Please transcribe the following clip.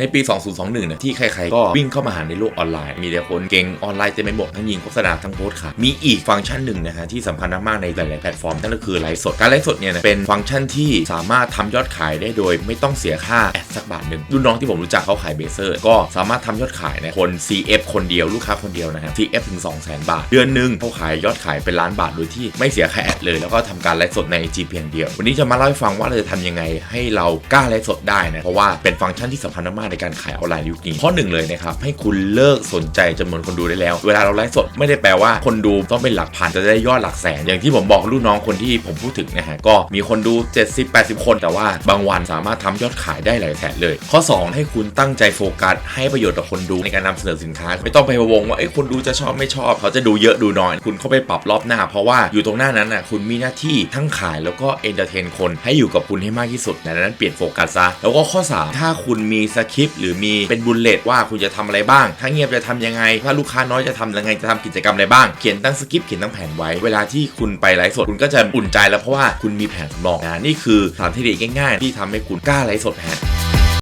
ในปี 2021 เนี่ยที่ใครๆ ก็วิ่งเข้ามาหาในโลกออนไลน์ มีแต่คนเก่งออนไลน์เต็มไปหมดทั้งยิงโฆษณาทั้งโพสต์ขายมีอีกฟังก์ชันหนึ่งนะฮะที่สำคัญมากๆในหลาย ๆ แพลตฟอร์ม นั่นก็คือไลฟ์สด การไลฟ์สดเนี่ยนะเป็นฟังก์ชันที่สามารถทำยอดขายได้โดยไม่ต้องเสียค่าแอดสักบาทหนึ่งรุ่นน้องที่ผมรู้จักเขาขายเบเซอร์ ก็สามารถทำยอดขายนะคน CF คนเดียวลูกค้าคนเดียวนะฮะ CF ถึง 2 0 0 0 0 0 บาท เดือนหนึ่งเขาขายยอดขายเป็นล้านบาทโดยที่ไม่เสียค่าแอดเลยแล้วก็ทำการไลฟ์สดใน G เพียงเดียว วันนี้จะมาเล่าให้ฟังว่าเราจะทำยังไงให้เรากล้าไลฟ์สดได้นะเพราะว่าเป็นฟังก์ชันที่สำคัญมากๆในการขายออนไลน์ยุคนี้ข้อหนึ่งเลยนะครับให้คุณเลิกสนใจจำนวนคนดูได้แล้ว เวลาเราไลฟ์สดไม่ได้แปลว่าคนดูต้องเป็นหลักพันจะได้ยอดหลักแสน อย่างที่ผมบอกลูกน้องคนที่ผมพูดถึงนะฮะก็มีคนดู 70-80 คน แต่ว่าบางวันสามารถทำยอดขายได้หลายแสนเลย ข้อ 2 ให้คุณตั้งใจโฟกัสให้ประโยชน์กับคนดูในการนำเสนอสินค้า ไม่ต้องไปพะวงว่าเอ้คนดูจะชอบไม่ชอบ เขาจะดูเยอะดูน้อย คุณเข้าไปปรับรอบหน้า เพราะว่าอยู่ตรงหน้านั้นน่ะคุณมีหน้าที่ทั้งขายแล้วก็เอนเตอร์เทนคนให้อยู่กับคุณให้มากที่สุดดังนั้นเปลี่ยนโฟกัสซะแล้วก็ข้อ 3 ถ้าคุณมีสคลิป หรือมีเป็นบุลเลตว่าคุณจะทำอะไรบ้าง ถ้าเงียบจะทำยังไง ถ้าลูกค้าน้อยจะทำยังไงจะทำกิจกรรมอะไรบ้าง เขียนตั้งสคริปต์เขียนตั้งแผนไว้ เวลาที่คุณไปไลฟ์สดคุณก็จะอุ่นใจแล้วเพราะว่าคุณมีแผนสำรองนะนี่คือสามเทคนิคง่ายๆ ที่ทำให้คุณกล้าไลฟ์สดแผน